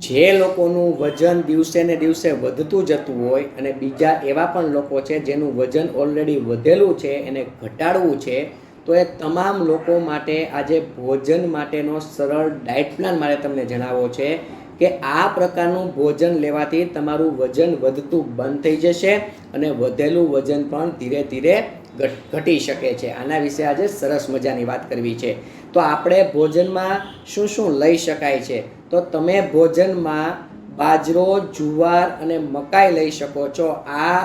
જે લોકોનું વજન દિવસે ને દિવસે વધતું જતું હોય અને બીજા એવા પણ લોકો છે જેનું વજન ઓલરેડી વધેલું છે, એને ઘટાડવું છે, તો એ તમામ લોકો માટે આજે ભોજન માટેનો સરળ ડાયટ પ્લાન મારે તમને જણાવવો છે કે આ પ્રકારનું ભોજન લેવાથી તમારું વજન વધતું બંધ થઈ જશે અને વધેલું વજન પણ ધીરે ધીરે ઘટ- શકે છે. આના વિશે આજે સરસ મજાની વાત કરવી છે. તો આપણે ભોજનમાં શું શું લઈ શકાય છે? તો તમે ભોજનમાં બાજરો, જુવાર અને મકાઈ લઈ શકો છો. આ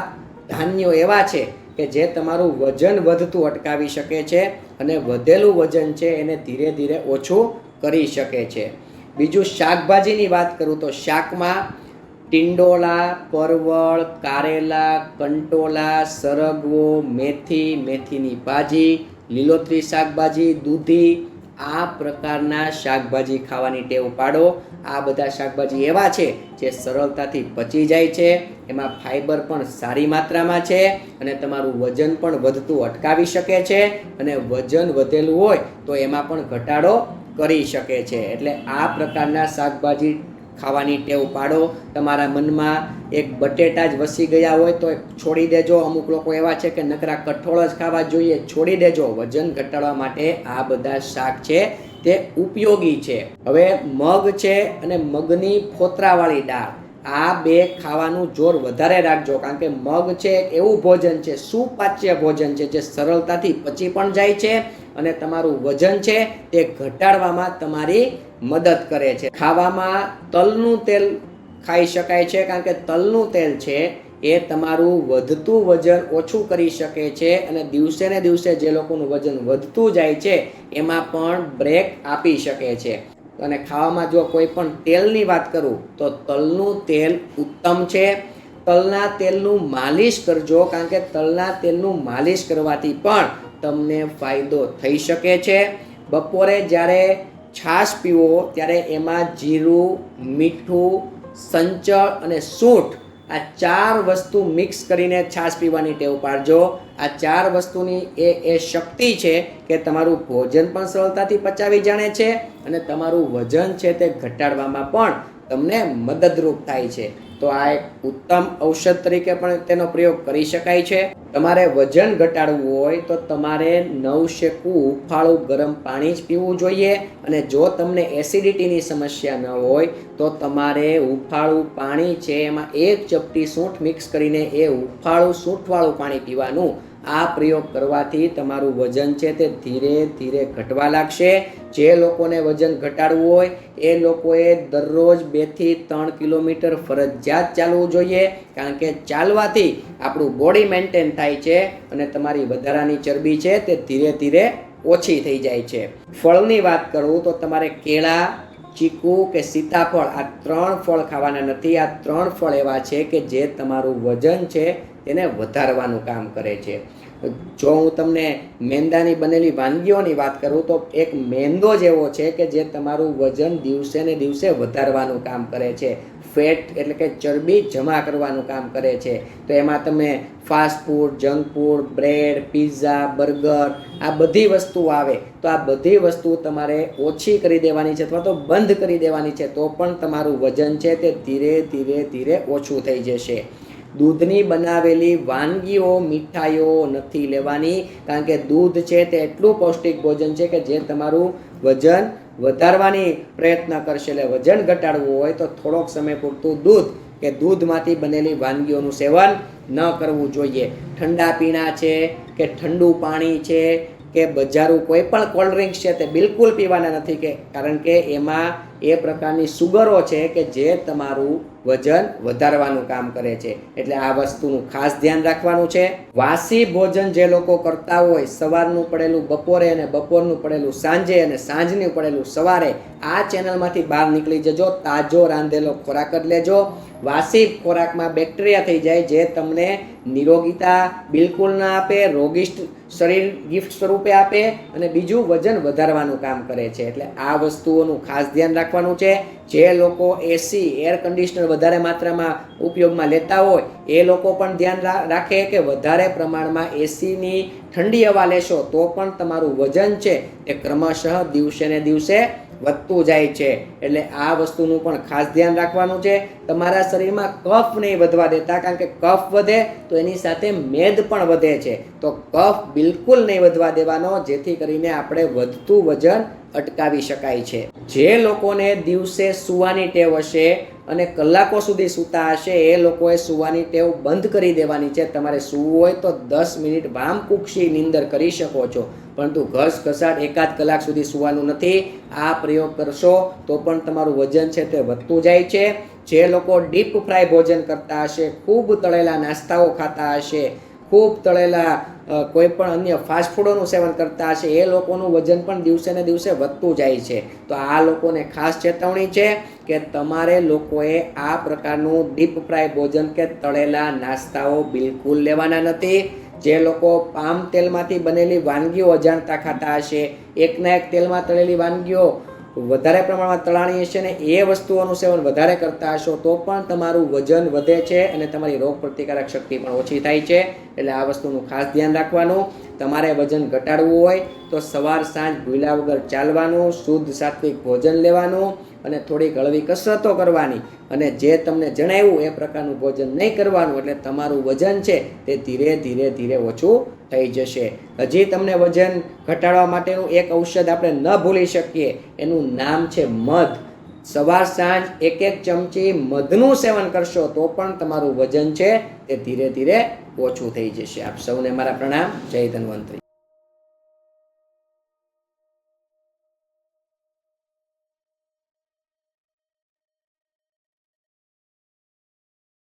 ધાન્યો એવા છે કે જે તમારું વજન વધતું અટકાવી શકે છે અને વધેલું વજન છે એને ધીરે ધીરે ઓછું કરી શકે છે. બીજું શાકભાજીની વાત કરું તો શાકમાં ટિંડોળા, પરવળ, કારેલા, કંટોલા, સરગવો, મેથી, મેથીની ભાજી, લીલોતરી શાકભાજી, દૂધી, આ પ્રકારના શાકભાજી ખાવાની ટેવ પાડો. આ બધા શાકભાજી એવા છે જે સરળતાથી પચી જાય છે. એમાં ફાઈબર પણ સારી માત્રામાં છે અને તમારું વજન પણ વધતું અટકાવી શકે છે અને વજન વધેલું હોય તો એમાં પણ ઘટાડો કરી શકે છે. એટલે આ પ્રકારના શાકભાજી ખાવાની ટેવ પાડો. તમારા મનમાં એક બટેટા જ વસી ગયા હોય તો છોડી દેજો. અમુક લોકો એવા છે કે નકરા કઠોળ જ ખાવા જોઈએ. છોડી દેજો. વજન ઘટાડવા માટે આ બધા શાક છે તે ઉપયોગી છે. હવે મગ છે અને મગની ફોતરાવાળી દાળ. આ બે ખાવાનું જોર વધારે રાખજો, કારણ કે મગ છે એવું ભોજન છે, સુપાચ્ય ભોજન છે, જે સરળતાથી પચી પણ જાય છે અને તમારું વજન છે તે ઘટાડવામાં તમારી મદદ કરે છે. ખાવામાં તલનું તેલ ખાઈ શકાય છે, કારણ કે તલનું તેલ છે એ તમારું વધતું વજન ઓછું કરી શકે છે અને દિવસે ને દિવસે જે લોકોનું વજન વધતું જાય છે, એમાં પણ બ્રેક આપી શકે છે. અને ખાવામાં જો કોઈ પણ તેલની વાત કરું, તો તલનું તેલ ઉત્તમ છે. તલના તેલનું માલિશ કરજો, કારણ કે તલના તેલનું માલિશ કરવાથી પણ તમને ફાયદો થઈ શકે છે. બપોરે જ્યારે છાશ પીવો, ત્યારે એમાં જીરું, મીઠું, સંચળ અને સૂંઠ આ ચાર વસ્તુ મિક્સ કરીને છાશ પીવાની ટેવ પાડજો. આ ચાર વસ્તુની એ એ શક્તિ છે કે તમારું ભોજન પણ સરળતાથી પચાવી જાણે છે અને તમારું વજન છે તે ઘટાડવામાં પણ તમને મદદરૂપ થાય છે. તો આ એક ઉત્તમ ઔષધ તરીકે પણ તેનો પ્રયોગ કરી શકાય છે. તમારે વજન ઘટાડવું હોય તો તમારે નવ શેકવું ઉફાળું ગરમ પાણી જ પીવું જોઈએ અને જો તમને એસિડિટીની સમસ્યા ન હોય તો તમારે ઉફાળું પાણી છે એમાં એક ચપટી સૂંઠ મિક્સ કરીને એ ઉફાળું સૂંઠવાળું પાણી પીવાનું આ પ્રયોગ કરવાથી તમારું વજન છે તે ધીરે ધીરે ઘટવા લાગશે. જે લોકોને વજન ઘટાડવું હોય, એ લોકોએ દરરોજ બેથી ત્રણ કિલોમીટર ફરજિયાત ચાલવું જોઈએ. કારણ કે ચાલવાથી આપણું બોડી મેન્ટેન થાય છે અને તમારી વધારાની ચરબી છે તે ધીરે ધીરે ઓછી થઈ જાય છે. ફળની વાત કરું તો તમારે કેળા, ચીકુ કે સીતાફળ આ ત્રણ ફળ ખાવાના નથી. આ ત્રણ ફળ એવા છે કે જે તમારું વજન છે તેને વધારવાનું કામ કરે છે. જો હું તમને મેંદાની બનેલી વાનગીઓની વાત કરું તો એક મેંદો જ એવો છે કે જે તમારું વજન દિવસે ને દિવસે વધારવાનું કામ કરે છે. ફેટ એટલે કે ચરબી જમા કરવાનું કામ કરે છે. તો એમાં તમે fast food, junk food, bread, pizza, burger આ બધી વસ્તુ આવે તો આ બધી વસ્તુ તમારે ઓછી કરી દેવાની છે અથવા તો બંધ કરી દેવાની છે તો પણ તમારું વજન છે તે ધીરે ધીરે ધીરે ઓછું થઈ જશે. દૂધની બનાવેલી વાનગીઓ મીઠાઈઓ નથી લેવાની, કારણ કે દૂધ છે તે એટલું પૌષ્ટિક ભોજન છે કે જે તમારું વજન વધારવાની પ્રયત્ન કરશે. એટલે વજન ઘટાડવું હોય તો થોડોક સમય પૂરતું દૂધ કે દૂધમાંથી બનેલી વાનગીઓનું સેવન ન કરવું જોઈએ. ઠંડા પીણા છે કે ઠંડુ પાણી છે કે બજારું કોઈ પણ કોલ્ડ ડ્રિંક્સ છે તે બિલકુલ પીવાના નથી કે, કારણ કે એમાં એ પ્રકારની સુગરો છે કે જે તમારું વજન વધારવાનું કામ કરે છે. એટલે આ વસ્તુનું ખાસ ધ્યાન રાખવાનું છે. વાસી ભોજન જે લોકો કરતા હોય, સવારનું પડેલું બપોરે અને બપોરનું પડેલું સાંજે અને સાંજનું પડેલું સવારે, આ ચેનલમાંથી બહાર નીકળી જજો, તાજો રાંધેલો ખોરાક જ લેજો. વાસી ખોરાકમાં બેક્ટેરિયા થઈ જાય જે તમને નિરોગીતા બિલકુલ ના આપે, રોગિષ્ટ શરીર ગિફ્ટ સ્વરૂપે આપે અને બીજું વજન વધારવાનું કામ કરે છે. એટલે આ વસ્તુઓનું ખાસ ધ્યાન રાખવાનું છે. જે લોકો એસી એર કન્ડિશનર વધારે માત્રામાં ઉપયોગમાં લેતા હોય, એ લોકો પણ ધ્યાન રાખે કે વધારે પ્રમાણમાં એસીની ઠંડી હવા લેશો તો પણ તમારું વજન છે એ ક્રમશઃ દિવસે ને દિવસે વધતું જાય છે. એટલે આ વસ્તુનું પણ ખાસ ધ્યાન રાખવાનું છે. તમારા શરીરમાં કફ નહીં વધવા દેતા, કારણ કે કફ વધે તો એની સાથે મેદ પણ વધે છે. તો કફ બિલકુલ નહીં વધવા દેવાનો, જેથી કરીને આપણે વધતું વજન અટકાવી શકાય છે. જે લોકોને દિવસે સૂવાની ટેવ હશે અને કલાકો સુધી સૂતા હશે, એ લોકોએ સૂવાની ટેવ બંધ કરી દેવાની છે. તમારે સૂવું હોય તો દસ મિનિટ વામ કુક્ષી નિંદર કરી શકો છો. પરંતુ ઘસ ઘસાટ એકાદ કલાક સુધી સૂવાનું નથી. આ પ્રયોગ કરશો તો પણ તમારું વજન છે તે વધતું જાય છે. જે લોકો ડીપ ફ્રાય ભોજન કરતા હશે, ખૂબ તળેલા નાસ્તાઓ ખાતા હશે, ખૂબ તળેલા કોઈ પણ અન્ય ફાસ્ટફૂડોનું સેવન કરતા હશે, એ લોકોનું વજન પણ દિવસે ને દિવસે વધતું જાય છે. તો આ લોકોને ખાસ ચેતવણી છે કે તમારે લોકોએ આ પ્રકારનું ડીપ ફ્રાય ભોજન કે તળેલા નાસ્તાઓ બિલકુલ લેવાના નથી. જે લોકો પામ તેલમાંથી બનેલી વાનગીઓ અજાણતા ખાતા હશે, એકના એક તેલમાં તળેલી વાનગીઓ વધારે પ્રમાણમાં તળાણી હશે ને એ વસ્તુઓનું સેવન વધારે કરતા હશો, તો પણ તમારું વજન વધે છે અને તમારી રોગ પ્રતિકારક શક્તિ પણ ઓછી થાય છે. એટલે આ વસ્તુનું ખાસ ધ્યાન રાખવાનું. તમારે વજન ઘટાડવું હોય તો સવાર સાંજ ભૂલા વગર ચાલવાનું, શુદ્ધ સાત્વિક ભોજન લેવાનું અને થોડીક હળવી કસરતો કરવાની. અને જે તમને જણાવ્યું એ પ્રકારનું ભોજન નહીં કરવાનું એટલે તમારું વજન છે તે ધીરે ધીરે ધીરે ઓછું થઈ જશે. હજી તમને વજન ઘટાડવા માટેનું એક ઔષધ આપણે ન ભૂલી શકીએ. એનું નામ છે મધ. સવાર સાંજ એક એક ચમચી મધનું સેવન કરશો તો પણ તમારું વજન છે તે ધીરે ધીરે ઓછું થઈ જશે. આપ સૌને મારા પ્રણામ. જય ધન્વંતરી.